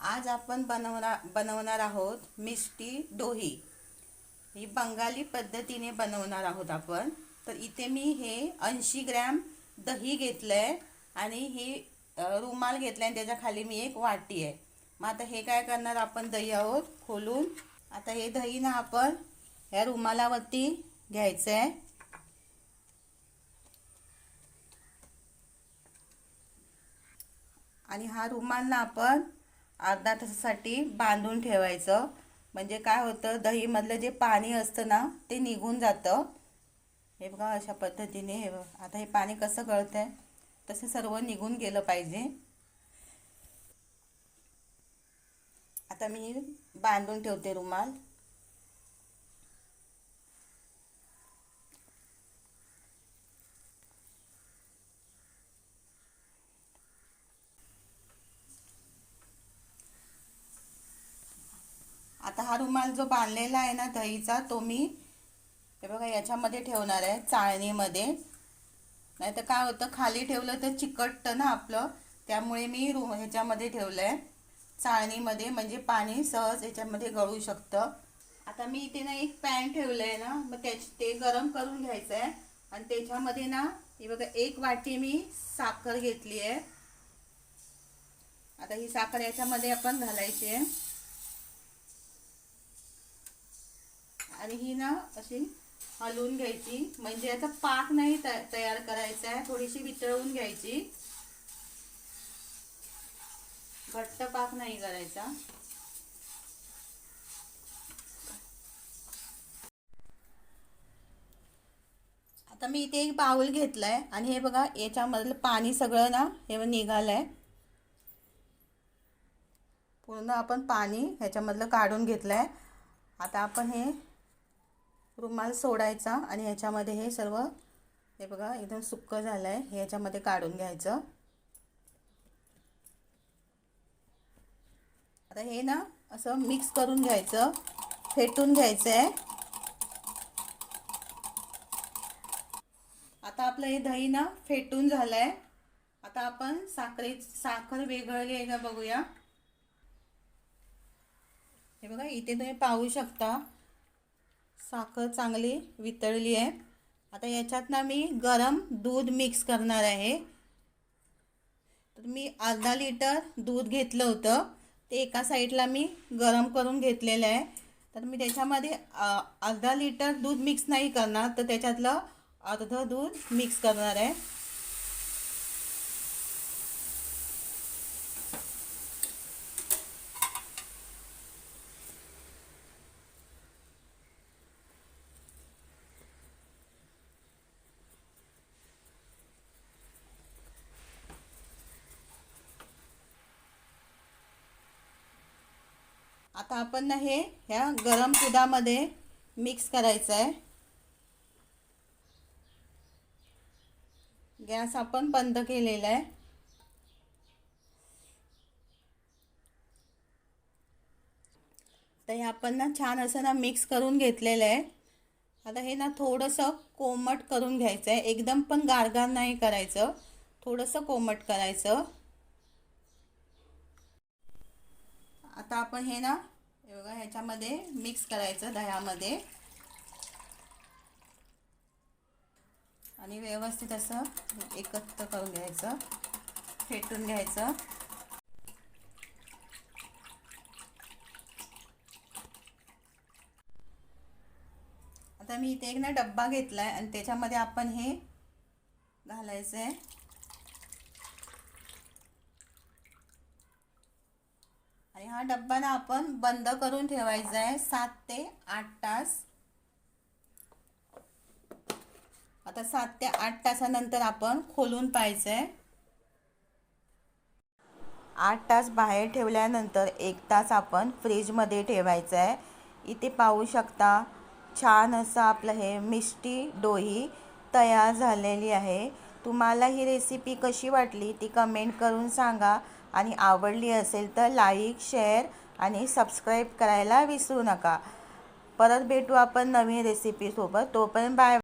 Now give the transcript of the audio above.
आज आपण बनवणार बनवणार आहोत मिष्टी डोही. ही बंगाली पद्धतीने बनवणार आहोत आपण. तर इथे मी हे ऐंशी ग्रॅम दही घेतलं आहे आणि ही रुमाल घेतला आणि त्याच्याखाली मी एक वाटी आहे. मग आता हे काय करणार आपण दही आहोत खोलून. आता हे दही ना आपण ह्या रुमालावरती घ्यायचं आहे आणि हा रुमाल ना आपण अर्धा तासासाठी बांधून ठेवायचं. म्हणजे काय होतं दहीमधलं जे पाणी असतं ना ते निघून जातं. हे बघा अशा पद्धतीने हे बघा. आता हे पाणी कसं गळतं आहे तसं सर्व निघून गेलं पाहिजे. आता मी बांधून ठेवते रुमाल आता हा रुमाल जो बांधलेला आहे ना दहीचा तो मी हे बघा याच्यामध्ये ठेवणार आहे चाळणीमध्ये. नाही तर काय होतं खाली ठेवलं तर चिकटतं ना आपलं त्यामुळे मी रु ह्याच्यामध्ये ठेवलं आहे चाळणीमध्ये म्हणजे पाणी सहज याच्यामध्ये गळू शकतं. आता मी इथे ना एक पॅन ठेवलं आहे ना मग त्याच ते गरम करून घ्यायचं आहे आणि त्याच्यामध्ये ना हे बघा एक वाटी मी साखर घेतली आहे आता ही साखर याच्यामध्ये आपण घालायची आहे. आणि ही ना अशी हलवून घ्यायची. म्हणजे याचा पाक नाही तयार करायचा आहे. थोडीशी वितळवून घ्यायची. घट्ट पाक नाही करायचा. आता मी इथे एक बाऊल घेतलाय आणि हे बघा याच्यामधलं पाणी सगळं ना हे निघालंय. पूर्ण आपण पाणी ह्याच्यामधलं काढून घेतलंय. आता आपण हे रुमाल सोडायचा आणि ह्याच्यामध्ये हे सर्व हे बघा एकदम सुक्क झालं आहे हे ह्याच्यामध्ये काढून घ्यायचं. आता हे ना असं मिक्स करून घ्यायचं. फेटून घ्यायचं आहे आता आपलं हे दही ना फेटून झालं आहे आता आपण साखरे साखर वेगळली आहे का बघूया. हे बघा इथे तुम्ही पाहू शकता. साखर चांगली वितळली आहे. आता याच्यात ना मी गरम दूध मिक्स करणार आहे. तर मी अर्धा लिटर दूध घेतलं होतं. ते एका साईडला मी गरम करून घेतलेलं आहे. तर मी त्याच्यामध्ये अर्धा लिटर दूध मिक्स नाही करणार. तर त्याच्यातलं अर्धं दूध मिक्स करणार आहे. आता आपण ना हे ह्या गरम दुधामध्ये मिक्स करायचं आहे गॅस आपण बंद केलेला आहे. तर हे आपण ना छान असं ना मिक्स करून घेतलेलं आहे. आता हे ना थोडंसं कोमट करून घ्यायचं आहे एकदम पण गारगार नाही करायचं. थोडंसं कोमट करायचं. आता आपण हे ना हे बघा ह्याच्यामध्ये मिक्स करायचं दह्यामध्ये. आणि व्यवस्थित असं एकत्र करून घ्यायचं फेटून घ्यायचं. आता मी इथे एक ना डब्बा घेतला आहे आणि त्याच्यामध्ये आपण हे घालायचं आहे हा डब्बा ना आपण बंद करून ठेवायचा आहे. सात ते आठ तास. आता सात ते आठ तासानंतर आपण खोलून पाहायचं आहे. आठ तास बाहेर ठेवल्यानंतर एक तास आपण फ्रीजमध्ये ठेवायचं आहे. इथे पाहू शकता छान असं आपलं हे मिष्टी डोही तयार झालेली आहे. तुम्हाला ही रेसिपी कशी वाटली ती कमेंट करून सांगा. आणि आवडली असेल तर लाईक शेअर आणि सबस्क्राईब करायला विसरू नका. परत भेटू आपण नवीन रेसिपीसोबत तोपर्यंत बाय